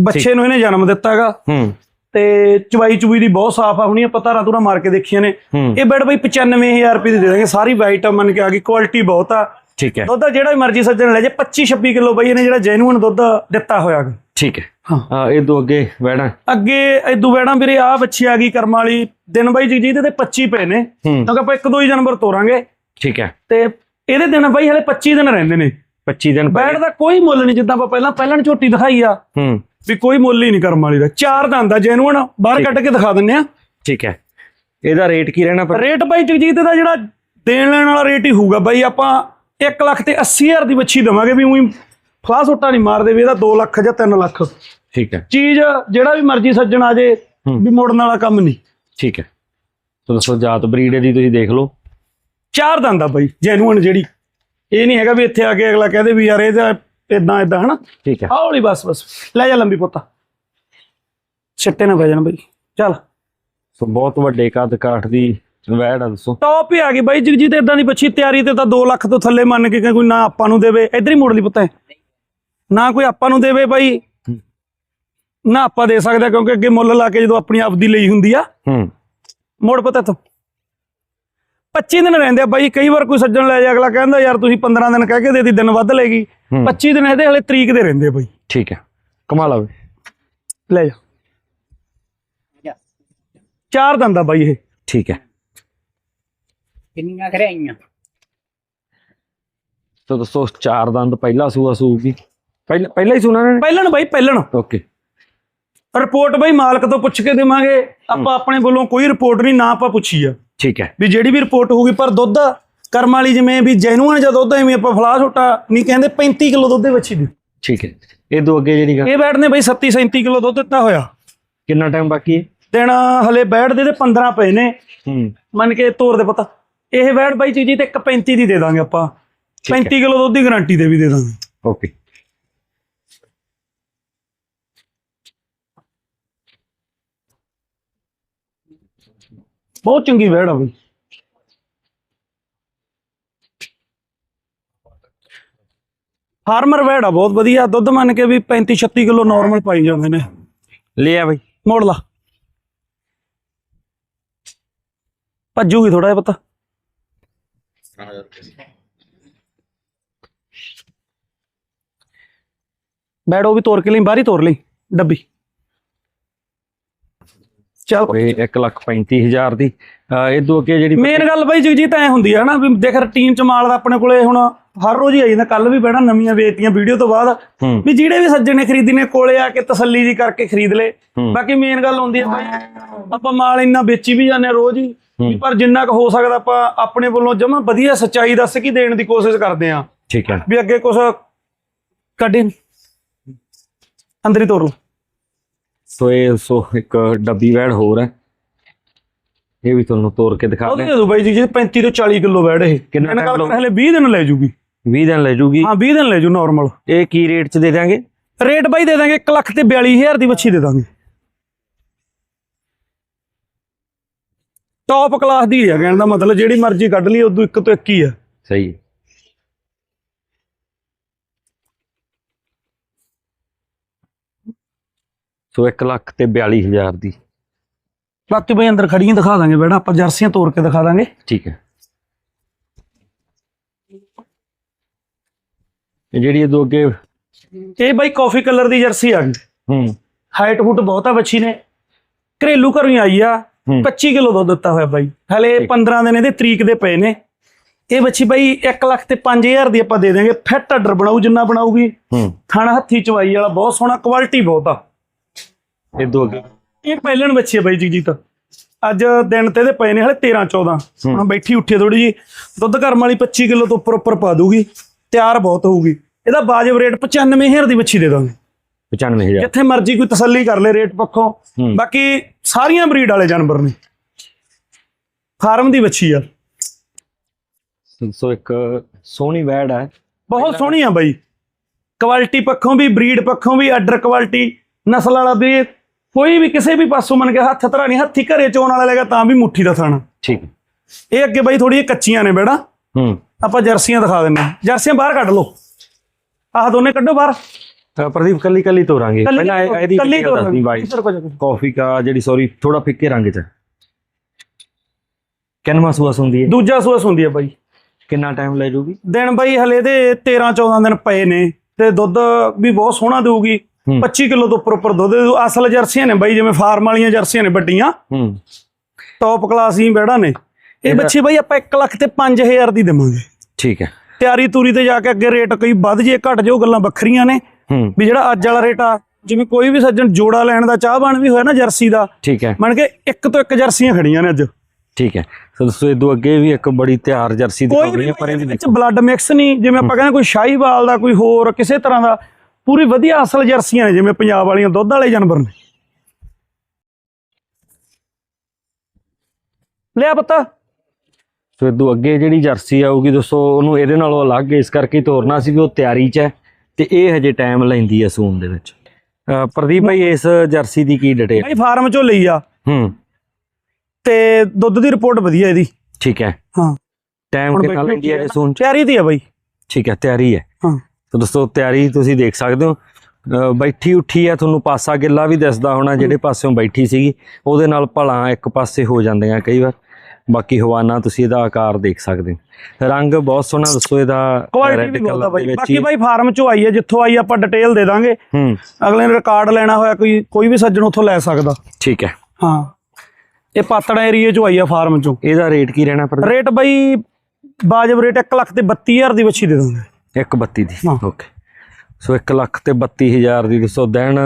Speaker 2: ਬੱਚੇ ਨੂੰ ਇਹਨੇ ਜਨਮ ਦਿੱਤਾ ਹੈਗਾ
Speaker 1: ਹੂੰ।
Speaker 2: ਤੇ ਚਵਾਈ ਚੁਬਈ ਦੀ ਬਹੁਤ ਸਾਫ਼ ਆ ਹੁਣੀ ਆਪਾਂ ਧਾਰਾਂ ਧੁਰਾਂ ਮਾਰ ਕੇ ਦੇਖੀਆਂ ਨੇ।
Speaker 1: ਹੂੰ।
Speaker 2: ਇਹ ਬੈਡ ਬਾਈ 95000 ਰੁਪਏ ਦੀ ਦੇ ਦਾਂਗੇ। ਸਾਰੀ ਵਾਈਟ ਆ ਮੰਨ ਕੇ ਆ ਗਈ ਕੁਆਲਿਟੀ ਬਹੁਤ ਆ।
Speaker 1: ਠੀਕ ਹੈ।
Speaker 2: ਦੁੱਧ ਜਿਹੜਾ ਵੀ ਮਰਜ਼ੀ ਸੱਜਣ ਲੈ ਜੇ 25 26 ਕਿਲੋ ਬਾਈ ਇਹਨੇ ਜਿਹੜਾ ਜੈਨੂਇਨ ਦੁੱਧ ਦਿੱਤਾ ਹੋਇਆ ਗਾ।
Speaker 1: ਠੀਕ ਹੈ।
Speaker 2: ਹਾਂ।
Speaker 1: ਇਹ ਤੋਂ ਅੱਗੇ ਵੈੜਾਂ
Speaker 2: ਅੱਗੇ ਇਦੋਂ ਬੈਣਾ ਵੀਰੇ ਆ ਬੱਚੀ ਆ ਗਈ ਕਰਮ ਵਾਲੀ। ਦਿਨ ਬਾਈ ਜੀ ਜਿਹਦੇ ਤੇ 25 ਪਏ ਨੇ। ਕਿਉਂਕਿ ਆਪਾਂ ਇੱਕ ਦੋ ਹੀ ਜਨਵਰ ਤੋਰਾਂਗੇ।
Speaker 1: ਠੀਕ ਹੈ।
Speaker 2: ਤੇ ਇਹਦੇ ਦਿਨ ਬਾਈ ਹਲੇ 25 ਦਿਨ ਰਹਿੰਦੇ ਨੇ।
Speaker 1: 25 ਦਿਨ
Speaker 2: ਬੈਡ ਦਾ ਕੋਈ ਮੁੱਲ ਨਹੀਂ ਜਿੱਦਾਂ ਆਪਾਂ ਪਹਿਲਾਂ ਪਹਿਲਾਂ ਝੋਟੀ ਦਿਖਾਈ ਆ।
Speaker 1: ਹੂੰ।
Speaker 2: ਵੀ ਕੋਈ ਮੁੱਲ ਹੀ ਨਹੀਂ ਕਰਮ ਵਾਲੀ ਦਾ। ਚਾਰ ਦੰਦ ਆ ਜੈਨੂਇਨ ਬਾਹਰ ਕੱਢ ਕੇ ਦਿਖਾ ਦਿੰਨੇ ਆ।
Speaker 1: ਠੀਕ ਹੈ। ਇਹਦਾ ਰੇਟ ਕੀ ਰਹਿਣਾ
Speaker 2: ਰੇਟ ਬਾਈ ਜਗਜੀਤ ਦਾ ਜਿਹੜਾ ਦੇਣ ਲੈਣ ਵਾਲਾ ਰੇਟ ਹੀ ਹੋਊਗਾ। ਬਾਈ ਆਪਾਂ 1 ਲੱਖ ਤੇ 80000 ਦੀ ਵੱਛੀ ਦੇਵਾਂਗੇ ਵੀ ਉਹੀ ਫਲਾਸ ਉੱਟਾ ਨਹੀਂ ਮਾਰਦੇ ਵੀ ਇਹਦਾ 2 ਲੱਖ ਜਾਂ 3 ਲੱਖ।
Speaker 1: ਠੀਕ ਹੈ।
Speaker 2: ਚੀਜ਼ ਜਿਹੜਾ ਵੀ ਮਰਜ਼ੀ ਸੱਜਣ ਆ ਜੇ। ਵੀ ਮੋੜਨ ਵਾਲਾ ਕੰਮ ਨਹੀਂ।
Speaker 1: ਠੀਕ ਹੈ। ਸੋ ਦੱਸੋ ਜਾਤ ਬਰੀਡ ਦੀ ਤੁਸੀਂ ਦੇਖ ਲਓ।
Speaker 2: ਚਾਰ ਦੰਦ ਆ ਬਾਈ ਜੈਨੂਇਨ ਜਿਹੜੀ। ਇਹ ਨਹੀਂ ਹੈਗਾ ਵੀ ਇੱਥੇ ਆ ਕੇ ਅਗਲਾ ਕਹਦੇ ਵੀ ਯਾਰ ਇਹਦਾ ਇਦਾਂ ਇਦਾਂ ਹਨਾ?
Speaker 1: ਠੀਕ ਹੈ।
Speaker 2: ਹੌਲੀ ਬਸ ਬਸ। ਲੈ ਜਾ ਲੰਬੀ ਪੁੱਤਾ। ਛੱਟੇ ਨਾ ਵਜਣ ਬਾਈ। ਚੱਲ।
Speaker 1: ਸੋ ਬਹੁਤ ਵੱਡੇ ਕੱਦ ਕਾਠ ਦੀ ਵੈੜ ਆ ਦੱਸੋ।
Speaker 2: ਟੌਪ ਹੀ ਆ ਗਈ ਬਾਈ ਜਗਜੀਤ ਇਦਾਂ ਦੀ ਬੱਚੀ ਤਿਆਰੀ ਤੇ ਤਾਂ 2 ਲੱਖ ਤੋਂ ਥੱਲੇ ਮੰਨ ਕੇ ਕਿ ਕੋਈ ਨਾ ਆਪਾਂ ਨੂੰ ਦੇਵੇ। ਇਧਰ ਹੀ ਮੋੜ ਲਈ ਪੁੱਤ ਨਾ ਕੋਈ ਆਪਾਂ ਨੂੰ ਦੇਵੇ ਬਾਈ। ਨਾ ਆਪਾਂ ਦੇ ਸਕਦਾ ਕਿਉਂਕਿ ਅੱਗੇ ਮੁੱਲ ਲਾ ਕੇ ਜਦੋਂ ਆਪਣੀ ਆਪਦੀ ਲਈ ਹੁੰਦੀ ਆ।
Speaker 1: ਹੂੰ।
Speaker 2: ਮੋੜ ਪਤਾ ਤੂੰ 25 ਦਿਨ ਰਹਿੰਦੇ ਆ ਬਾਈ ਕਈ ਵਾਰ ਕੋਈ ਸੱਜਣ ਲੈ ਜਾ ਅਗਲਾ ਕਹਿੰਦਾ ਯਾਰ ਤੁਸੀਂ 15 ਦਿਨ ਕਹਿ ਕੇ ਦੇਤੀ ਦਿਨ ਵੱਧ ਲੈਗੀ
Speaker 1: ਹੂੰ।
Speaker 2: 25 ਦਿਨ ਇਹਦੇ ਹਲੇ ਤਰੀਕ ਦੇ ਰਹਿੰਦੇ ਆ ਬਾਈ।
Speaker 1: ਠੀਕ ਹੈ ਕਮਾਲ ਆਵੇ
Speaker 2: ਲੈ ਜਾ। ਚਾਰ ਦੰਦ ਆ ਬਾਈ ਇਹ।
Speaker 1: ਠੀਕ ਹੈ।
Speaker 4: ਕਿੰਨੀਆਂ ਕਰਾਈਆਂ
Speaker 1: ਸੋ ਦੱਸੋ ਚਾਰ ਦੰਦ ਪਹਿਲਾ ਸੂਆ ਸੂਗੀ। ਪਹਿਲਾ ਪਹਿਲਾ ਹੀ ਸੁਣਾ ਨੇ
Speaker 2: ਪਹਿਲਣ ਬਾਈ ਪਹਿਲਣ।
Speaker 1: ਓਕੇ
Speaker 2: ਰਿਪੋਰਟ ਬਈ ਮਾਲਕ ਤੋਂ ਪੁੱਛ ਕੇ ਦੇਵਾਂਗੇ। ਆਪਾਂ ਆਪਣੇ ਵੱਲੋਂ ਕੋਈ ਰਿਪੋਰਟ ਨਹੀਂ ਨਾ ਆਪਾਂ ਪੁੱਛੀ ਆ।
Speaker 1: ਠੀਕ ਹੈ।
Speaker 2: ਵੀ ਜਿਹੜੀ ਵੀ ਰਿਪੋਰਟ ਹੋਊਗੀ ਪਰ ਦੁੱਧ ਕਰਮ ਵਾਲੀ ਜਿਵੇਂ ਵੀ ਜੈਨੂਅਨ ਜਾਂ ਦੁੱਧ ਐਵੇਂ ਆਪਾਂ ਫਲਾਸ ਛੋਟਾ ਨਹੀਂ ਕਹਿੰਦੇ 35 ਕਿਲੋ ਦੁੱਧ ਦੇ ਵਿੱਚ ਹੀ ਦੀ
Speaker 1: ਠੀਕ ਹੈ। ਇਹ ਦੋ ਅੱਗੇ ਜਿਹੜੀ ਗੱਲ
Speaker 2: ਇਹ ਬੈਡ ਨੇ ਬਈ 37 37 ਕਿਲੋ ਦੁੱਧ ਦਿੱਤਾ ਹੋਇਆ।
Speaker 1: ਕਿੰਨਾ ਟਾਈਮ ਬਾਕੀ ਹੈ?
Speaker 2: ਦਿਨ ਹਲੇ ਬੈਡ ਦੇ ਤੇ 15 ਪਏ ਨੇ।
Speaker 1: ਹੂੰ।
Speaker 2: ਮੰਨ ਕੇ ਤੋਰ ਦੇ ਪਤਾ। ਇਹ ਬੈਡ ਬਾਈ ਚੀਜੀ ਤੇ ਇੱਕ 35 ਦੀ ਦੇ ਦਾਂਗੇ ਆਪਾਂ।
Speaker 1: ਠੀਕ ਹੈ।
Speaker 2: 35 ਕਿਲੋ ਦੁੱਧ ਦੀ ਗਾਰੰਟੀ ਦੇ ਵੀ ਦੇ ਦਾਂਗੇ।
Speaker 1: ਓਕੇ
Speaker 2: ਬਹੁਤ ਚੰਗੀ ਬੈਡ ਆ ਬਈ। ਫਾਰਮਰ ਬੈਡ ਆ ਬਹੁਤ ਵਧੀਆ। ਦੁੱਧ ਮੰਨ ਕੇ ਵੀ 35 36 ਕਿਲੋ ਨਾਰਮਲ ਪਾਈ ਜਾਂਦੇ ਨੇ।
Speaker 1: ਲੈ ਆ ਬਈ।
Speaker 2: ਮੋੜ ਲਾ। ਭੱਜੂਗੀ ਥੋੜਾ ਜਿਹਾ ਪਤਾ। ਬੈਡ ਉਹ ਵੀ ਤੋੜ ਕੇ ਲਈ ਬਾਹਰ ਹੀ ਤੋੜ ਲਈ ਡੱਬੀ। ਚੱਲ
Speaker 1: ਇਹ 1 ਲੱਖ 35000 ਦੀ। ਇਹ ਦੋ ਅੱਗੇ ਜਿਹੜੀ
Speaker 2: ਮੇਨ ਗੱਲ ਬਾਈ ਜਗਜੀਤ ਐ ਹੁੰਦੀ ਹੈ ਨਾ ਵੀ ਦੇਖ ਰੁਟੀਨ ਚ ਮਾਲ ਦਾ ਆਪਣੇ ਕੋਲੇ ਹੁਣ ਹਰ ਰੋਜ਼ ਹੀ ਆ ਜਾਂਦਾ। ਕੱਲ ਵੀ ਬਹਿਣਾ ਨਵੀਆਂ ਵੇਚਤੀਆਂ ਵੀਡੀਓ ਤੋਂ ਬਾਅਦ। ਵੀ ਜਿਹੜੇ ਵੀ ਸੱਜਣ ਨੇ ਖਰੀਦੀ ਨੇ ਕੋਲੇ ਆ ਕੇ ਤਸੱਲੀ ਜੀ ਕਰਕੇ ਖਰੀਦ ਲੇ। ਬਾਕੀ ਮੇਨ ਗੱਲ ਹੁੰਦੀ ਹੈ ਬਾਈ ਆਪਾਂ ਮਾਲ ਇੰਨਾ ਵੇਚੀ ਵੀ ਜਾਂਦੇ ਰੋਜ਼ ਹੀ। ਪਰ ਜਿੰਨਾ ਕੁ ਹੋ ਸਕਦਾ ਆਪਾਂ ਆਪਣੇ ਵੱਲੋਂ ਜਮਾ ਵਧੀਆ ਸੱਚਾਈ ਦੱਸ ਕੇ ਦੇਣ ਦੀ ਕੋਸ਼ਿਸ਼ ਕਰਦੇ ਆਂ।
Speaker 1: ਠੀਕ ਹੈ।
Speaker 2: ਵੀ ਅੱਗੇ ਕੁਛ ਕੱਢੀ ਅੰਦਰ ਹੀ ਤੋਰ। ਲਓ
Speaker 1: ਸੋ ਇਹ ਸੋ ਇੱਕ ਡੱਬੀ ਵੈੜ ਹੋਰ ਹੈ। ਇਹ ਵੀ ਤੁਹਾਨੂੰ ਤੋੜ ਕੇ ਦਿਖਾ ਦੇ
Speaker 2: ਦੇ ਬਾਈ ਜੀ ਜੇ 35 ਤੋਂ 40 ਕਿਲੋ ਬੈੜ ਇਹ।
Speaker 1: ਕਿੰਨਾ
Speaker 2: ਗੱਲ
Speaker 1: ਲਓ?
Speaker 2: ਹਲੇ 20 ਦਿਨ ਲੈ ਜੂਗੀ।
Speaker 1: 20 ਦਿਨ ਲੈ ਜੂਗੀ।
Speaker 2: ਹਾਂ 20 ਦਿਨ ਲੈ ਜੂ ਨਾਰਮਲ
Speaker 1: ਇਹ ਕੀ ਰੇਟ ਚ ਦੇ ਦਾਂਗੇ
Speaker 2: ਰੇਟ ਬਾਈ ਦੇ ਦਾਂਗੇ 1 ਲੱਖ ਤੇ 42000 ਦੀ ਵੱਛੀ ਦੇ ਦਾਂਗੇ ਟੌਪ ਕਲਾਸ ਦੀ ਹੈ ਕਹਿਣ ਦਾ ਮਤਲਬ ਜਿਹੜੀ ਮਰਜ਼ੀ ਕੱਢ ਲਈ ਉਦੋਂ ਇੱਕ ਤੋਂ ਇੱਕ ਹੀ ਹੈ
Speaker 1: ਸਹੀ ਹੈ। ਸੋ 1 ਲੱਖ ਤੇ 42000 ਦੀ।
Speaker 2: ਬਾਕੀ ਬਈ ਅੰਦਰ ਖੜੀਆਂ ਦਿਖਾ ਦਾਂਗੇ ਬੇੜਾ ਆਪਾਂ ਜਰਸੀਆਂ ਤੋੜ ਕੇ ਦਿਖਾ ਦਾਂਗੇ।
Speaker 1: ਠੀਕ ਹੈ। ਇਹ ਜਿਹੜੀ ਇਹ ਅੱਗੇ
Speaker 2: ਇਹ ਬਾਈ ਕਾਫੀ ਕਲਰ ਦੀ ਜਰਸੀ ਆ ਗਈ।
Speaker 1: ਹੂੰ।
Speaker 2: ਹਾਈਟ ਹੁੱਟ ਬਹੁਤ ਆ ਬੱਚੀ ਨੇ। ਘਰੇਲੂ ਘਰੋਂ ਹੀ ਆਈ ਆ।
Speaker 1: ਹੂੰ।
Speaker 2: 25 ਕਿਲੋ ਦੁੱਧ ਦਿੱਤਾ ਹੋਇਆ ਬਾਈ। ਹਲੇ
Speaker 1: ਠੀਕ।
Speaker 2: 15 ਦਿਨ ਇਹਦੇ ਤਰੀਕ ਦੇ ਪਏ ਨੇ। ਇਹ ਬੱਚੀ ਬਾਈ 1 ਲੱਖ ਤੇ 5000 ਦੀ ਆਪਾਂ ਦੇ ਦੇਵਾਂਗੇ ਫਿੱਟ ਆਰਡਰ ਬਣਾਉ ਜਿੰਨਾ ਬਣਾਉਗੀ ਥਾਣਾ ਹੱਥੀ ਚਵਾਈ ਵਾਲਾ ਬਹੁਤ ਸੋਹਣਾ ਕੁਆਲਿਟੀ ਬਹੁਤ ਆ।
Speaker 1: ਇਹ ਦੋ ਅੱਗੇ।
Speaker 2: ਇਹ ਪਹਿਲਣ ਬੱਚੀ ਹੈ ਬਾਈ ਜਗਜੀਤ। ਅੱਜ ਦਿਨ ਤੇ ਇਹਦੇ ਪਏ ਨੇ ਹਲੇ 13 14 ਹੁਣ ਬੈਠੀ ਉੱਠੀ ਥੋੜੀ ਜੀ ਦੁੱਧ ਕਰਮ ਵਾਲੀ 25 ਕਿਲੋ ਤੋਂ ਉੱਪਰ ਉੱਪਰ ਪਾ ਦੂਗੀ ਤਿਆਰ ਬਹੁਤ ਹੋਊਗੀ। ਇਹਦਾ ਬਾਜਬ ਰੇਟ 95000 ਦੀ ਬੱਚੀ ਦੇ ਦਾਂਗੇ।
Speaker 1: 95000
Speaker 2: ਜਿੱਥੇ ਮਰਜ਼ੀ ਕੋਈ ਤਸੱਲੀ ਕਰ ਲੈ ਰੇਟ ਪੱਖੋਂ। ਬਾਕੀ ਸਾਰੀਆਂ ਬਰੀਡ ਵਾਲੇ ਜਾਨਵਰ ਨੇ। ਫਾਰਮ ਦੀ ਬੱਚੀ ਆ।
Speaker 1: ਸੋ ਇੱਕ ਸੋਹਣੀ ਵੈੜ ਹੈ
Speaker 2: ਬਹੁਤ ਸੋਹਣੀ ਆ ਬਾਈ। ਕੁਆਲਿਟੀ ਪੱਖੋਂ ਵੀ ਬਰੀਡ ਪੱਖੋਂ ਵੀ ਆਰਡਰ ਕੁਆਲਿਟੀ। ਨਸਲ ਵਾਲਾ ਵੀ ਕੋਈ ਵੀ ਕਿਸੇ ਵੀ ਪਾਸੋਂ ਮੰਨ ਕੇ ਹੱਥ ਧਰਾ ਨਹੀਂ ਹੱਥੀ ਘਰੇ ਚੋਣ ਵਾਲਾ ਲੈਗਾ ਤਾਂ ਵੀ ਮੁੱਠੀ ਦਾ ਥਾਣਾ।
Speaker 1: ਠੀਕ
Speaker 2: ਇਹ ਅੱਗੇ ਬਾਈ ਥੋੜੀ ਕੱਚੀਆਂ ਨੇ ਬੇੜਾ।
Speaker 1: ਹੂੰ।
Speaker 2: ਆਪਾਂ ਜਰਸੀਆਂ ਦਿਖਾ ਦਿੰਨੇ। ਜਰਸੀਆਂ ਬਾਹਰ ਕੱਢ ਲਓ। ਆਹ ਦੋਨੇ ਕੱਢੋ ਬਾਹਰ।
Speaker 1: ਤਾਂ ਪ੍ਰਦੀਪ ਕੱਲੀ ਕੱਲੀ ਤੋਰਾਂਗੇ ਪਹਿਲਾਂ ਇਹ- ਇਹਦੀ
Speaker 2: ਕੱਲੀ
Speaker 1: ਦੱਸਦੀ ਬਾਈ। ਕਾਫੀ ਕਾ ਜਿਹੜੀ ਸੌਰੀ ਥੋੜਾ ਫਿੱਕੇ ਰੰਗ ਚ। ਕਿੰਨਾ ਸੂਆ ਹੁੰਦੀ ਹੈ
Speaker 2: ਦੂਜਾ ਸੂਸ ਹੁੰਦੀ ਹੈ ਬਾਈ।
Speaker 1: ਕਿੰਨਾ ਟਾਈਮ ਲੈ ਜੂਗੀ?
Speaker 2: ਦਿਨ ਬਾਈ ਹਲੇ ਦੇ 13 14 ਦਿਨ ਪਏ ਨੇ। ਤੇ ਦੁੱਧ ਵੀ ਬਹੁਤ ਸੋਹਣਾ ਦੇਊਗੀ। 25 ਕਿਲੋ ਤੋਂ ਉੱਪਰ ਉੱਪਰ ਦੁੱਧ ਅਸਲ ਜਰਸੀਆਂ ਨੇ ਬਾਈ ਜਿਵੇਂ ਫਾਰਮ ਵਾਲੀਆਂ ਜਰਸੀਆਂ ਨੇ ਵੱਡੀਆਂ।
Speaker 1: ਹੂੰ।
Speaker 2: ਟੌਪ ਕਲਾਸ ਹੀ ਬੈੜਾ ਨੇ। ਇਹ ਬੱਚੀ ਬਾਈ ਆਪਾਂ 1 ਲੱਖ ਤੇ 5000 ਦੀ ਦੇਵਾਂਗੇ।
Speaker 1: ਠੀਕ ਹੈ।
Speaker 2: ਤਿਆਰੀ ਤੂਰੀ ਤੇ ਜਾ ਕੇ ਅੱਗੇ ਰੇਟ ਕੋਈ ਵੱਧ ਜੇ ਘਟ ਜੇ ਉਹ ਗੱਲਾਂ ਵੱਖਰੀਆਂ ਨੇ। ਵੀ ਜਿਹੜਾ ਅੱਜ ਵਾਲਾ ਰੇਟ ਆ ਜਿਵੇਂ ਕੋਈ ਵੀ ਸੱਜਣ ਜੋੜਾ ਲੈਣ ਦਾ ਚਾਹਵਾਨ ਵੀ ਹੋਇਆ ਨਾ ਜਰਸੀ ਦਾ।
Speaker 1: ਠੀਕ ਹੈ।
Speaker 2: ਮੰਨ ਕੇ ਇੱਕ ਤੋਂ ਇੱਕ ਜਰਸੀਆਂ ਖੜੀਆਂ ਨੇ ਅੱਜ।
Speaker 1: ਠੀਕ ਹੈ। ਸੋ ਦੋਸਤੋ ਇਦੋਂ ਅੱਗੇ ਵੀ ਇੱਕ ਬੜੀ ਤਿਆਰ ਜਰਸੀ ਦਿਖਾਉਣੀ ਹੈ ਪਰ ਇਹਦੇ
Speaker 2: ਵਿੱਚ
Speaker 1: ਵਿੱਚ
Speaker 2: ਬਲੱਡ ਮਿਕਸ ਨਹੀਂ। ਜਿਵੇਂ ਆਪਾਂ ਕਹਿੰਦੇ ਕੋਈ ਸ਼ਾਹੀਵਾਲ ਦਾ ਕੋਈ ਹੋਰ ਕਿਸੇ ਤਰ੍ਹਾਂ ਦਾ। ਪੂਰੀ ਵਧੀਆ ਅਸਲ ਜਰਸੀਆਂ ਨੇ ਜਿਵੇਂ ਪੰਜਾਬ ਵਾਲੀਆਂ ਦੁੱਧ ਵਾਲੇ ਜਾਨਵਰ ਨੇ। ਲਿਆ ਪਤਾ।
Speaker 1: ਸੋ ਇਦੋਂ ਅੱਗੇ ਜਿਹੜੀ ਜਰਸੀ ਆਊਗੀ ਦੋਸਤੋ ਉਹਨੂੰ ਇਹਦੇ ਨਾਲੋਂ ਅਲੱਗ ਇਸ ਕਰਕੇ ਤੋਰਨਾ ਸੀ ਵੀ ਉਹ ਤਿਆਰੀ 'ਚ ਹੈ ਤੇ ਇਹ ਹਜੇ ਟਾਈਮ ਲੈਂਦੀ ਹੈ ਸੂਣ ਦੇ ਵਿੱਚ। ਅਹ ਪ੍ਰਦੀਪ ਭਾਈ ਇਸ ਜਰਸੀ ਦੀ ਕੀ ਡਿਟੇਲ
Speaker 2: ਭਾਈ ਫਾਰਮ ਚੋਂ ਲਈ ਆ।
Speaker 1: ਹੂੰ।
Speaker 2: ਤੇ ਦੁੱਧ ਦੀ ਰਿਪੋਰਟ ਵਧੀਆ ਇਹਦੀ।
Speaker 1: ਠੀਕ ਹੈ।
Speaker 2: ਹਾਂ।
Speaker 1: ਟਾਈਮ
Speaker 2: ਹੁਣ
Speaker 1: ਕਿੰਨਾ
Speaker 2: ਬੈਠੀ
Speaker 1: ਲੈਂਦੀ ਹੈ ਸੂਣ 'ਚ?
Speaker 2: ਤਿਆਰੀ ਦੀ ਆ ਬਾਈ।
Speaker 1: ਠੀਕ ਹੈ ਤਿਆਰੀ ਹਾਂ। ਤਾਂ ਦੋਸਤੋ ਤਿਆਰੀ ਤੁਸੀਂ ਦੇਖ ਸਕਦੇ ਹੋ। ਬੈਠੀ ਉੱਠੀ ਆ ਤੁਹਾਨੂੰ ਪਾਸਾ ਗਿੱਲਾ ਵੀ ਦਿਸਦਾ ਹੋਣਾ ਜਿਹੜੇ ਪਾਸਿਓਂ ਬੈਠੀ ਸੀਗੀ ਉਹਦੇ ਨਾਲ ਭਲਾਂ ਇੱਕ ਪਾਸੇ ਹੋ ਜਾਂਦੀਆਂ ਕਈ ਵਾਰ। ਬਾਕੀ ਹਵਾਨਾ ਤੁਸੀਂ ਇਹਦਾ ਆਕਾਰ ਦੇਖ ਸਕਦੇ ਹੋ। ਰੰਗ ਬਹੁਤ ਸੋਹਣਾ ਦੱਸੋ ਇਹਦਾ
Speaker 2: ਕੁਆਲਿਟੀ ਵੀ ਬਹੁਤ ਆ ਬਾਈ। ਬਾਕੀ। ਬਾਈ ਫਾਰਮ ਚੋਂ ਆਈ ਹੈ ਜਿੱਥੋਂ ਆਈ ਆਪਾਂ ਡਿਟੇਲ ਦੇ ਦਾਂਗੇ।
Speaker 1: ਹੂੰ।
Speaker 2: ਅਗਲੇ ਨੇ ਰਿਕਾਰਡ ਲੈਣਾ ਹੋਇਆ ਕੋਈ ਕੋਈ ਵੀ ਸੱਜਣ ਉੱਥੋਂ ਲੈ ਸਕਦਾ।
Speaker 1: ਠੀਕ ਹੈ।
Speaker 2: ਹਾਂ। ਇਹ ਪਾਤੜਾ ਏਰੀਏ ਚੋਂ ਆਈ ਆ ਫਾਰਮ ਚੋਂ।
Speaker 1: ਇਹਦਾ ਰੇਟ ਕੀ ਰਹਿਣਾ ਪਰ?
Speaker 2: ਰੇਟ ਬਾਈ ਬਾਜਬ ਰੇਟ 1 ਲੱਖ ਤੇ 32000 ਦੀ ਵੱਛੀ ਦੇ ਦਾਂਗੇ
Speaker 1: 132 ਦੀ।
Speaker 2: ਹਾਂ।
Speaker 1: ਓਕੇ ਸੋ 1 ਲੱਖ ਤੇ 32000 ਦੀ ਦੱਸੋ ਦਿਨ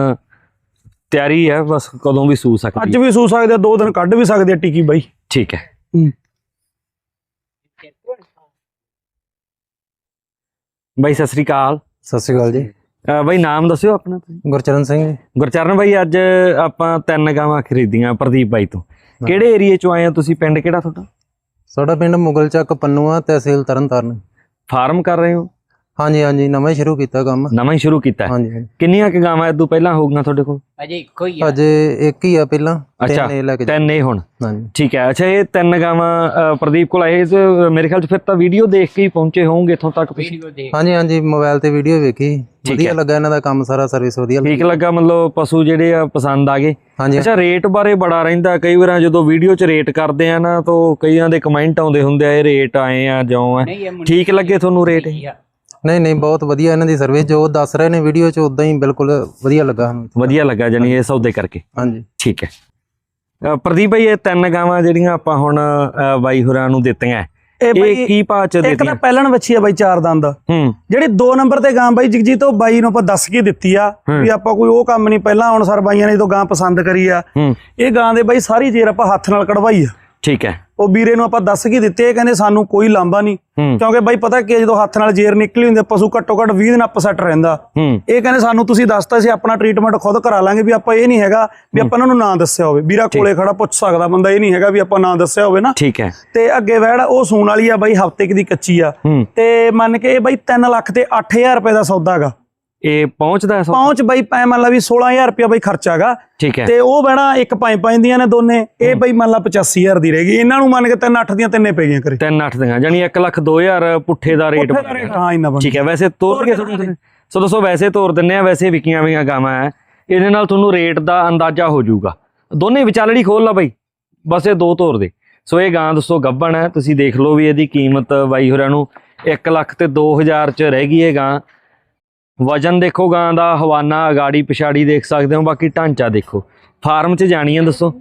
Speaker 1: ਤਿਆਰੀ ਹੈ ਬਸ ਕਦੋਂ ਵੀ ਸੂ ਸਕਦੀ
Speaker 2: ਅੱਜ
Speaker 1: ਹੈ
Speaker 2: ਵੀ ਸੂ ਸਕਦੇ ਆ ਦੋ ਦਿਨ ਕੱਢ ਵੀ ਸਕਦੇ ਆ ਟਿਕੀ ਬਾਈ।
Speaker 1: ਠੀਕ ਹੈ।
Speaker 2: ਹੂੰ।
Speaker 1: ਬਾਈ ਸਤਿ ਸ੍ਰੀ ਅਕਾਲ।
Speaker 4: ਸਤਿ ਸ਼੍ਰੀ ਅਕਾਲ ਜੀ।
Speaker 1: ਅਹ ਬਾਈ ਨਾਮ ਦੱਸਿਓ ਆਪਣਾ।
Speaker 4: ਗੁਰਚਰਨ ਸਿੰਘ ਜੀ।
Speaker 1: ਗੁਰਚਰਨ ਬਾਈ ਅੱਜ ਆਪਾਂ ਤਿੰਨ ਗਾਵਾਂ ਖਰੀਦੀਆਂ ਪ੍ਰਦੀਪ ਬਾਈ ਤੋਂ। ਕਿਹੜੇ ਏਰੀਏ ਚੋਂ ਆਏ ਆ ਤੁਸੀਂ? ਪਿੰਡ ਕਿਹੜਾ ਤੁਹਾਡਾ?
Speaker 4: ਸਾਡਾ ਪਿੰਡ ਮੁਗਲ ਚੱਕ ਪੰਨੂਆ ਤਹਿਸੀਲ ਤਰਨਤਾਰਨ।
Speaker 1: ਫਾਰਮ ਕਰ ਰਹੇ ਹੋ?
Speaker 4: ਹਾਂਜੀ ਹਾਂਜੀ ਨਵਾਂ ਹੀ ਸ਼ੁਰੂ ਕੀਤਾ ਕੰਮ।
Speaker 1: ਨਵਾਂ ਹੀ ਸ਼ੁਰੂ ਕੀਤਾ। ਹੈ।
Speaker 4: ਹਾਂਜੀ ਹਾਂਜੀ।
Speaker 1: ਕਿੰਨੀਆਂ ਕਿ ਗਾਵਾਂ ਇਦੋਂ ਪਹਿਲਾਂ ਹੋਊਗੀਆਂ ਤੁਹਾਡੇ ਕੋਲ?
Speaker 5: ਅਜੇ ਇੱਕੋ ਹੀ ਆ।
Speaker 4: ਅਜੇ ਇੱਕ ਹੀ ਆ ਪਹਿਲਾਂ
Speaker 1: ਅੱਛਾ,
Speaker 4: ਤਿੰਨ ਇਹ ਲੈ ਕੇ
Speaker 1: ਤਿੰਨ ਇਹ ਹੁਣ।
Speaker 4: ਹਾਂਜੀ।
Speaker 1: ਠੀਕ ਹੈ ਅੱਛਾ ਇਹ ਤਿੰਨ ਗਾਵਾਂ ਪ੍ਰਦੀਪ ਕੋਲ ਆਏ ਤੇ ਮੇਰੇ ਖਿਆਲ ਚ ਫਿਰ ਤਾਂ ਵੀਡੀਓ ਦੇਖ ਕੇ ਹੀ ਪਹੁੰਚੇ ਹੋਵੋਗੇ ਇੱਥੋਂ ਤੱਕ ਤੁਸੀਂ।
Speaker 5: ਵੀਡੀਓ ਦੇਖ।
Speaker 4: ਹਾਂਜੀ ਹਾਂਜੀ ਮੋਬਾਈਲ ਤੇ ਵੀਡੀਓ ਵੇਖੀ। ਵਧੀਆ ਲੱਗਾ ਇਹਨਾਂ ਦਾ ਕੰਮ ਸਾਰਾ ਸਰਵਿਸ ਵਧੀਆ
Speaker 1: ਠੀਕ
Speaker 4: ਲੱਗੀ
Speaker 1: ਲੱਗਾ ਮਤਲਬ ਪਸ਼ੂ ਜਿਹੜੇ ਆ ਪਸੰਦ ਆ ਗਏ।
Speaker 4: ਹਾਂਜੀ।
Speaker 1: ਅੱਛਾ ਰੇਟ ਬਾਰੇ ਬੜਾ ਰਹਿੰਦਾ ਕਈ ਵਾਰਾਂ ਜਦੋਂ ਵੀਡੀਓ 'ਚ ਰੇਟ ਕਰਦੇ ਆ ਨਾ ਤਾਂ ਕਈਆਂ ਦੇ ਕਮੈਂਟ ਆਉਂਦੇ ਹੁੰਦੇ ਆ ਇਹ ਰੇਟ ਆਏ ਆ ਜਿਉਂ ਆ।
Speaker 5: ਨਹੀਂ ਇਹ ਮੁੰਡੇ
Speaker 1: ਠੀਕ ਲੱਗੇ ਤੁਹਾਨੂੰ ਰੇਟ
Speaker 5: ਆ।
Speaker 4: ਨਹੀਂ ਨਹੀਂ ਬਹੁਤ ਵਧੀਆ ਇਹਨਾਂ ਦੀ ਸਰਵਿਸ ਜੋ ਦੱਸ ਰਹੇ ਨੇ ਵੀਡੀਓ 'ਚ ਉਦਾਂ ਹੀ ਬਿਲਕੁਲ ਵਧੀਆ ਲੱਗਾ ਸਾਨੂੰ।
Speaker 1: ਵਧੀਆ ਲੱਗਾ ਜਾਨੀ ਇਹ ਸੌਦੇ ਕਰਕੇ।
Speaker 4: ਹਾਂਜੀ।
Speaker 1: ਠੀਕ ਹੈ। ਪ੍ਰਦੀਪ ਭਾਈ ਇਹ ਤਿੰਨ ਗਾਵਾਂ ਜਿਹੜੀਆਂ ਆਪਾਂ ਹੁਣ ਬਾਈ ਹੋਰਾਂ ਨੂੰ ਦਿੱਤੀਆਂ
Speaker 2: ਇਹ ਬਾਈ
Speaker 1: ਕੀ ਭਾਅ ਚ
Speaker 2: ਇੱਕ ਤਾਂ ਪਹਿਲਣ ਵੱਛੀ ਆ ਬਾਈ ਚਾਰ ਦੰਦ।
Speaker 1: ਹੂੰ।
Speaker 2: ਜਿਹੜੀ 2 ਨੰਬਰ ਤੇ ਗਾਂ ਬਾਈ ਜਗਜੀਤ ਉਹ ਬਾਈ ਨੂੰ ਆਪਾਂ ਦੱਸ ਕੇ ਦਿੱਤੀ ਆ। ਵੀ ਆਪਾਂ ਕੋਈ ਉਹ ਕੰਮ ਨਹੀਂ ਪਹਿਲਾਂ ਹੁਣ ਸਰ ਬਾਈਆਂ ਨੇ ਜਦੋਂ ਗਾਂ ਪਸੰਦ ਕਰੀ ਆ। ਇਹ ਗਾਂ ਦੇ ਬਾਈ ਸਾਰੀ ਜੇਰ ਆਪਾਂ ਹੱਥ ਨਾਲ ਕਢਵਾਈ ਆ।
Speaker 1: ਠੀਕ ਹੈ।
Speaker 2: ਉਹ ਵੀਰੇ ਨੂੰ ਆਪਾਂ ਦੱਸ ਕੇ ਦਿੱਤੇ ਇਹ ਕਹਿੰਦੇ ਸਾਨੂੰ ਕੋਈ ਲਾਂਭਾ ਨਹੀਂ। ਕਿਉਂਕਿ ਬਾਈ ਪਤਾ ਕੀ ਜਦੋਂ ਹੱਥ ਨਾਲ ਜੇਰ ਨਿਕਲੀ ਹੁੰਦੀ ਆ, ਪਸ਼ੂ ਘੱਟੋ ਘੱਟ 20 ਦਿਨ ਅਪਸੈਟ ਰਹਿੰਦਾ। ਇਹ ਕਹਿੰਦੇ ਸਾਨੂੰ ਤੁਸੀਂ ਦੱਸਤਾ ਸੀ ਆਪਣਾ ਟ੍ਰੀਟਮੈਂਟ ਖੁਦ ਕਰਾ ਲਾਂਗੇ ਵੀ ਆਪਾਂ ਇਹ ਨਹੀਂ ਹੈਗਾ ਵੀ ਆਪਾਂ ਉਹਨਾਂ ਨੂੰ ਨਾਂ ਦੱਸਿਆ ਹੋਵੇ। ਵੀਰਾ ਕੋਲੇ ਖੜਾ ਪੁੱਛ ਸਕਦਾ ਬੰਦਾ ਇਹ ਨਹੀਂ ਹੈਗਾ ਵੀ ਆਪਾਂ ਨਾਂ ਦੱਸਿਆ ਹੋਵੇ ਨਾ।
Speaker 1: ਠੀਕ ਹੈ।
Speaker 2: ਤੇ ਅੱਗੇ ਵੈੜ ਉਹ ਸੂਣ ਵਾਲੀ ਆ ਬਾਈ ਹਫ਼ਤੇ ਦੀ ਕੱਚੀ ਆ। ਤੇ ਮੰਨ ਕੇ ਇਹ ਬਾਈ 3 ਲੱਖ ਤੇ 8000 ਰੁਪਏ ਦਾ ਸੌਦਾ ਹੈਗਾ।
Speaker 1: ਇਹ ਪਹੁੰਚਦਾ ਹੈ
Speaker 2: ਪਹੁੰਚ ਬਾਈ ਪੈ ਮੰਨ ਲਾ ਵੀ 16000 ਰੁਪਏ ਬਾਈ ਖਰਚਾ ਹੈਗਾ।
Speaker 1: ਠੀਕ ਹੈ।
Speaker 2: ਤੇ ਉਹ ਬੈਣਾ ਇੱਕ ਪੰਜ ਪੰਜ ਦੀਆਂ ਨੇ ਦੋਨੇ। ਇਹ ਬਾਈ ਮੰਨ ਲਾ 85000 ਦੀ ਰਹੇਗੀ। ਇਹਨਾਂ ਨੂੰ ਮੰਨ ਕੇ ਤਿੰਨ ਅੱਠ ਦੀਆਂ ਤਿੰਨੇ ਪੈ ਗਈਆਂ ਕਰੇ
Speaker 1: ਤਿੰਨ ਅੱਠ ਦੀਆਂ ਜਾਨੀ 1 ਲੱਖ 2000 ਪੁੱਠੇ ਦਾ ਰੇਟ
Speaker 2: ਪੁੱਠੇ ਦਾ ਰੇਟ ਹਾਂ ਇੰਨਾ ਬਣ
Speaker 1: ਠੀਕ ਹੈ ਵੈਸੇ ਤੋਰ ਕੇ ਤੁਹਾਨੂੰ ਸੋ ਦੋਸਤੋ ਵੈਸੇ ਤੋਰ ਦਿੰਨੇ ਆ ਵੈਸੇ ਵਿਕੀਆਂ ਵੀਆਂ ਗਾਵਾਂ ਹੈ। ਇਹਦੇ ਨਾਲ ਤੁਹਾਨੂੰ ਰੇਟ ਦਾ ਅੰਦਾਜ਼ਾ ਹੋ ਜਾਊਗਾ। ਦੋਨੇ ਵਿਚਾਲੜੀ ਖੋਲ ਲਾ ਬਾਈ। ਬਸ ਇਹ ਦੋ ਤੋਰ ਦੇ। ਸੋ ਇਹ ਗਾਂ ਦੋਸਤੋ ਗੱਬਣ ਹੈ। ਤੁਸੀਂ ਦੇਖ ਲਓ ਵੀ ਇਹਦੀ ਕੀਮਤ ਬਾਈ ਹੋਰਾਂ ਨੂੰ 1 ਲੱਖ ਤੇ 2000 ਚ ਰਹਿ ਗਈ ਇਹ ਗਾਂ। ਵਜਨ ਦੇਖੋ, ਗਾਂ ਦਾ ਹਵਾਨਾ, ਅਗਾੜੀ, ਪਿਛਾੜੀ ਦੇਖ ਸਕਦੇ ਹੋ, ਬਾਕੀ ਢਾਂਚਾ ਦੇਖੋ। ਫਾਰਮ 'ਚ ਜਾਣੀ ਹੈ ਦੱਸੋ?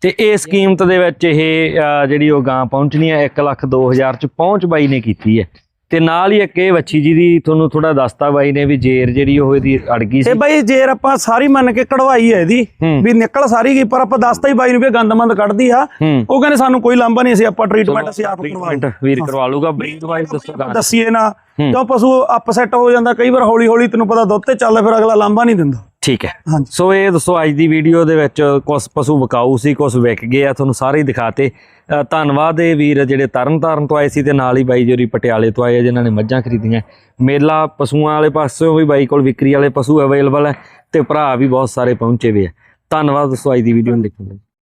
Speaker 1: ਤੇ ਇਸ ਕੀਮਤ ਦੇ ਵਿੱਚ ਇਹ ਜਿਹੜੀ ਉਹ ਗਾਂ ਪਹੁੰਚਣੀ ਹੈ 1 ਲੱਖ 2000 ਚ ਪਹੁੰਚ ਬਾਈ ਨੇ ਕੀਤੀ ਹੈ। ਤੇ ਨਾਲ ਹੀ ਇੱਕ ਇਹ ਵੱਛੀ ਜੀ ਦੀ ਤੁਹਾਨੂੰ ਥੋੜਾ ਦੱਸਤਾ ਬਾਈ ਨੇ ਵੀ ਜੇਰ ਜਿਹੜੀ ਉਹ ਇਹਦੀ ਅੜ ਗਈ ਸੀ।
Speaker 2: ਇਹ ਬਾਈ ਜੇਰ ਆਪਾਂ ਸਾਰੀ ਮੰਨ ਕੇ ਕਢਵਾਈ ਹੈ ਇਹਦੀ। ਵੀ ਨਿਕਲ ਸਾਰੀ ਗਈ ਪਰ ਆਪਾਂ ਦੱਸਤਾ ਹੀ ਬਾਈ ਨੂੰ ਵੀ ਗੰਦਮੰਦ ਕੱਢਦੀ ਆ। ਉਹ ਕਹਿੰਦੇ ਸਾਨੂੰ ਕੋਈ ਲਾਂਭਾ ਨਹੀਂ ਸੀ ਆਪਾਂ ਟ੍ਰੀਟਮੈਂਟ ਅਸੀਂ ਆਪ ਕਰਵਾ
Speaker 1: ਟ੍ਰੀਟਮੈਂਟ ਵੀਰ ਕਰਵਾ ਲੂਗਾ ਬਰੀਡ ਵਾਈਜ਼ ਦੱਸੋ
Speaker 2: ਦੱਸੀਏ ਨਾ। ਕਿਉਂ ਪਸ਼ੂ ਅਪਸੈਟ ਹੋ ਜਾਂਦਾ ਕਈ ਵਾਰ ਹੌਲੀ ਹੌਲੀ ਤੈਨੂੰ ਪਤਾ ਦੁੱਧ ਤੇ ਚੱਲਦਾ ਫਿਰ ਅਗਲਾ ਲਾਂਭਾ ਨਹੀਂ ਦਿੰਦਾ।
Speaker 1: ਠੀਕ ਹੈ। ਸੋ ਇਹ ਦੱਸੋ ਅੱਜ ਦੀ ਵੀਡੀਓ ਦੇ ਵਿੱਚ ਕੁਝ ਪਸ਼ੂ ਵਿਕਾਊ ਸੀ ਕੁਝ ਵਿਕ ਗਏ ਆ ਤੁਹਾਨੂੰ ਸਾਰੇ ਹੀ ਦਿਖਾਤੇ। ਧੰਨਵਾਦ ਇਹ ਵੀਰ ਜਿਹੜੇ ਤਰਨ ਤਾਰਨ ਤੋਂ ਆਏ ਸੀ ਤੇ ਨਾਲ ਹੀ ਬਾਈ ਜੋਰੀ ਪਟਿਆਲੇ ਤੋਂ ਆਏ ਆ ਜਿਨ੍ਹਾਂ ਨੇ ਮੱਝਾਂ ਖਰੀਦੀਆਂ। ਮੇਲਾ ਪਸ਼ੂਆਂ ਵਾਲੇ ਪਾਸਿਓਂ ਵੀ ਬਾਈ ਕੋਲ ਵਿਕਰੀ ਵਾਲੇ ਪਸ਼ੂ ਅਵੇਲੇਬਲ ਹੈ ਤੇ ਭਰਾ ਵੀ ਬਹੁਤ ਸਾਰੇ ਪਹੁੰਚੇ ਹੋਏ ਆ। ਧੰਨਵਾਦ ਦੋਸਤੋ ਅੱਜ ਦੀ ਵੀਡੀਓ ਨੂੰ ਦੇਖਣ ਲਈ।